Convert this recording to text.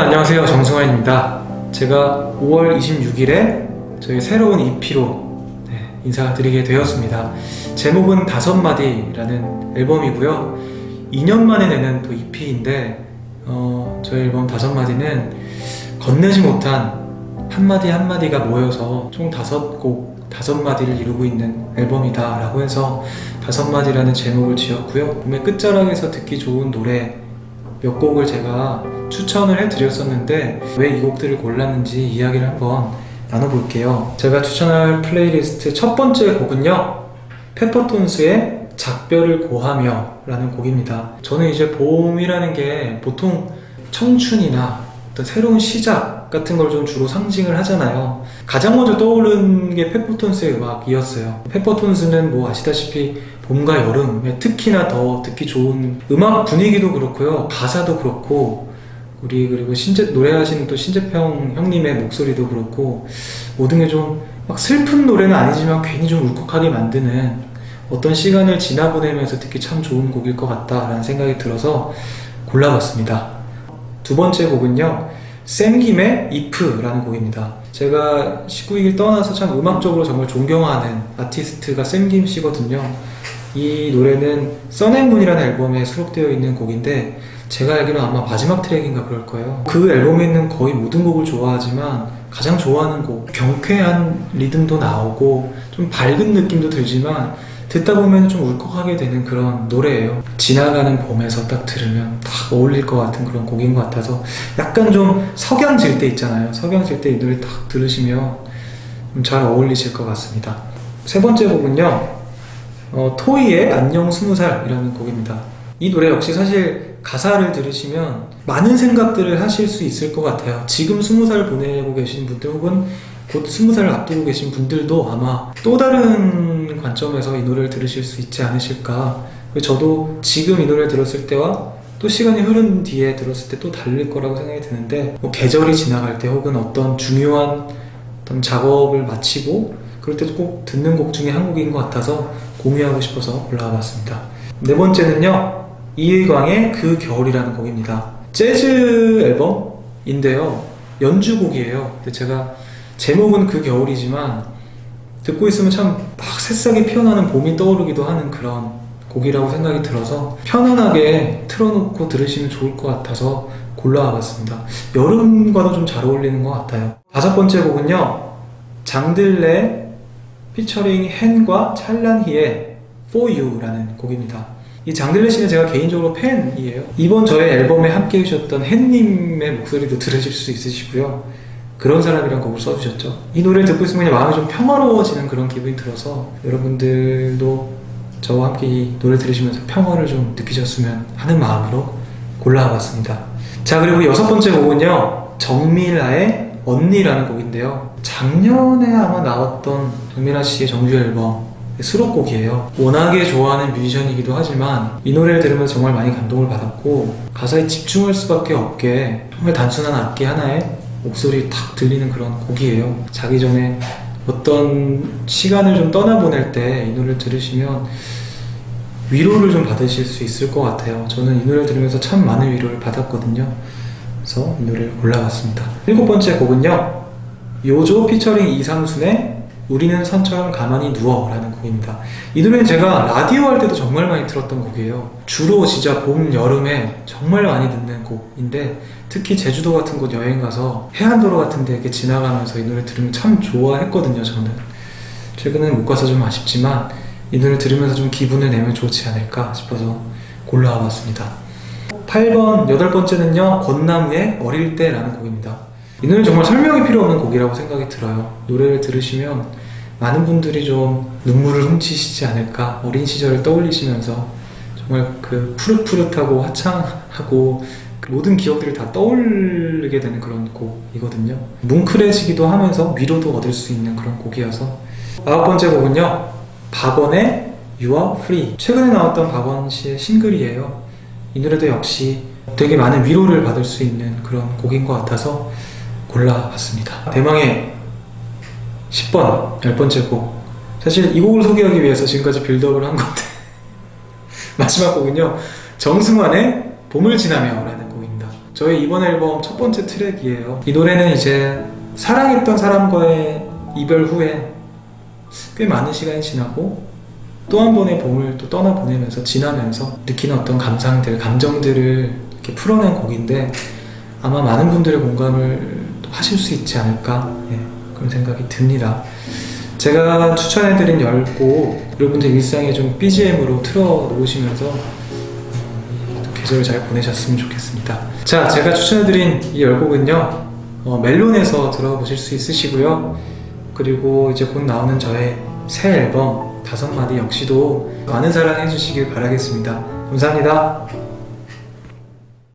안녕하세요. 정승환입니다. 제가 5월 26일에 저희 새로운 EP로 인사드리게 되었습니다. 제목은 다섯 마디라는 앨범이고요. 2년 만에 내는 또 EP인데 어, 저희 앨범 다섯 마디는 건네지 못한 한마디 한마디가 모여서 총 다섯 곡 다섯 마디를 이루고 있는 앨범이다 라고 해서 다섯 마디라는 제목을 지었고요. 봄의 끝자락에서 듣기 좋은 노래 몇 곡을 제가 추천을 해드렸었는데 왜 이 곡들을 골랐는지 이야기를 한번 나눠볼게요. 제가 추천할 플레이리스트 첫 번째 곡은요. 페퍼톤스의 작별을 고하며 라는 곡입니다. 저는 이제 봄이라는 게 보통 청춘이나 어떤 새로운 시작 같은 걸 좀 주로 상징을 하잖아요. 가장 먼저 떠오른 게 페퍼톤스의 음악이었어요. 페퍼톤스는 뭐 아시다시피 봄과 여름에 특히나 더 듣기 좋은 음악 분위기도 그렇고요. 가사도 그렇고 우리 그리고 신재 노래하시는 또 신재평 형님의 목소리도 그렇고 모든 게 좀 막 슬픈 노래는 아니지만 괜히 좀 울컥하게 만드는 어떤 시간을 지나 보내면서 듣기 참 좋은 곡일 것 같다라는 생각이 들어서 골라봤습니다. 두 번째 곡은요. 샘김의 If라는 곡입니다. 제가 19일 떠나서 참 음악적으로 정말 존경하는 아티스트가 샘김 씨거든요. 이 노래는 써낸문이라는 앨범에 수록되어 있는 곡인데 제가 알기로는 아마 마지막 트랙인가 그럴 거예요. 그 앨범에 있는 거의 모든 곡을 좋아하지만 가장 좋아하는 곡 경쾌한 리듬도 나오고 좀 밝은 느낌도 들지만 듣다 보면 좀 울컥하게 되는 그런 노래예요. 지나가는 봄에서 딱 들으면 딱 어울릴 것 같은 그런 곡인 것 같아서 약간 좀 석양 질 때 있잖아요. 석양 질 때 이 노래 딱 들으시면 좀 잘 어울리실 것 같습니다. 세 번째 곡은요. 어, 토이의 안녕 스무 살이라는 곡입니다. 이 노래 역시 사실 가사를 들으시면 많은 생각들을 하실 수 있을 것 같아요. 지금 스무 살 보내고 계신 분들 혹은 곧 스무 살을 앞두고 계신 분들도 아마 또 다른 관점에서 이 노래를 들으실 수 있지 않으실까. 저도 지금 이 노래를 들었을 때와 또 시간이 흐른 뒤에 들었을 때또 다를 거라고 생각이 드는데 뭐 계절이 지나갈 때 혹은 어떤 중요한 어떤 작업을 마치고 그럴 때꼭 듣는 곡 중에 한 곡인 것 같아서 공유하고 싶어서 올라와 봤습니다. 네 번째는요. 이의광의 그 겨울이라는 곡입니다. 재즈 앨범인데요. 연주곡이에요. 근데 제가 제목은 그 겨울이지만 듣고 있으면 참 막 새싹이 피어나는 봄이 떠오르기도 하는 그런 곡이라고 생각이 들어서 편안하게 틀어놓고 들으시면 좋을 것 같아서 골라와 봤습니다. 여름과도 좀 잘 어울리는 것 같아요. 다섯 번째 곡은요. 장들레 피처링 헨과 찰란히의 For You라는 곡입니다. 이 장들레 씨는 제가 개인적으로 팬이에요. 이번 저의 앨범에 함께 해주셨던 헨님의 목소리도 들으실 수 있으시고요. 그런 사람이란 곡을 써주셨죠. 이 노래를 듣고 있으면 그냥 마음이 좀 평화로워지는 그런 기분이 들어서 여러분들도 저와 함께 이 노래 들으시면서 평화를 좀 느끼셨으면 하는 마음으로 골라봤습니다. 자 그리고 여섯 번째 곡은요 정밀아의 언니라는 곡인데요 작년에 아마 나왔던 정밀아 씨의 정규 앨범 수록곡이에요 워낙에 좋아하는 뮤지션이기도 하지만 이 노래를 들으면서 정말 많이 감동을 받았고 가사에 집중할 수밖에 없게 정말 단순한 악기 하나에 목소리 탁 들리는 그런 곡이에요 자기 전에 어떤 시간을 좀 떠나보낼 때 이 노래를 들으시면 위로를 좀 받으실 수 있을 것 같아요. 저는 이 노래를 들으면서 참 많은 위로를 받았거든요. 그래서 이 노래를 골라봤습니다. 일곱 번째 곡은요. 요조 피처링 이상순의 우리는 산처럼 가만히 누워라는 곡입니다. 이 노래는 제가 라디오 할 때도 정말 많이 들었던 곡이에요. 주로 진짜 봄, 여름에 정말 많이 듣는 곡인데 특히 제주도 같은 곳 여행 가서 해안도로 같은 데 이렇게 지나가면서 이 노래 들으면 참 좋아했거든요, 저는. 최근엔 못 가서 좀 아쉽지만 이 노래 들으면서 좀 기분을 내면 좋지 않을까 싶어서 골라와 봤습니다. 8번, 여덟 번째는요, 권나무의 어릴 때라는 곡입니다. 이 노래는 정말 설명이 필요 없는 곡이라고 생각이 들어요. 노래를 들으시면 많은 분들이 좀 눈물을 훔치시지 않을까, 어린 시절을 떠올리시면서 정말 그 푸릇푸릇하고 화창하고 그 모든 기억들을 다 떠올리게 되는 그런 곡이거든요. 뭉클해지기도 하면서 위로도 얻을 수 있는 그런 곡이어서 아홉 번째 곡은요. 박원의 You Are Free 최근에 나왔던 박원 씨의 싱글이에요. 이 노래도 역시 되게 많은 위로를 받을 수 있는 그런 곡인 것 같아서 골라봤습니다. 대망의 10번, 10번째 곡. 사실 이 곡을 소개하기 위해서 지금까지 빌드업을 한 건데 마지막 곡은요. 정승환의 봄을 지나며 라는 곡입니다. 저희 이번 앨범 첫 번째 트랙이에요. 이 노래는 이제 사랑했던 사람과의 이별 후에 꽤 많은 시간이 지나고 또 한 번의 봄을 또 떠나보내면서 지나면서 느끼는 어떤 감상들, 감정들을 이렇게 풀어낸 곡인데 아마 많은 분들의 공감을 또 하실 수 있지 않을까 예, 그런 생각이 듭니다. 제가 추천해드린 10곡 여러분들 일상에 좀 BGM으로 틀어놓으시면서 어, 또 계절 잘 보내셨으면 좋겠습니다. 자, 제가 추천해드린 이 10곡은요 어, 멜론에서 들어보실 수 있으시고요. 그리고 이제 곧 나오는 저의 새 앨범 다섯 마디 역시도 많은 사랑해 주시길 바라겠습니다. 감사합니다.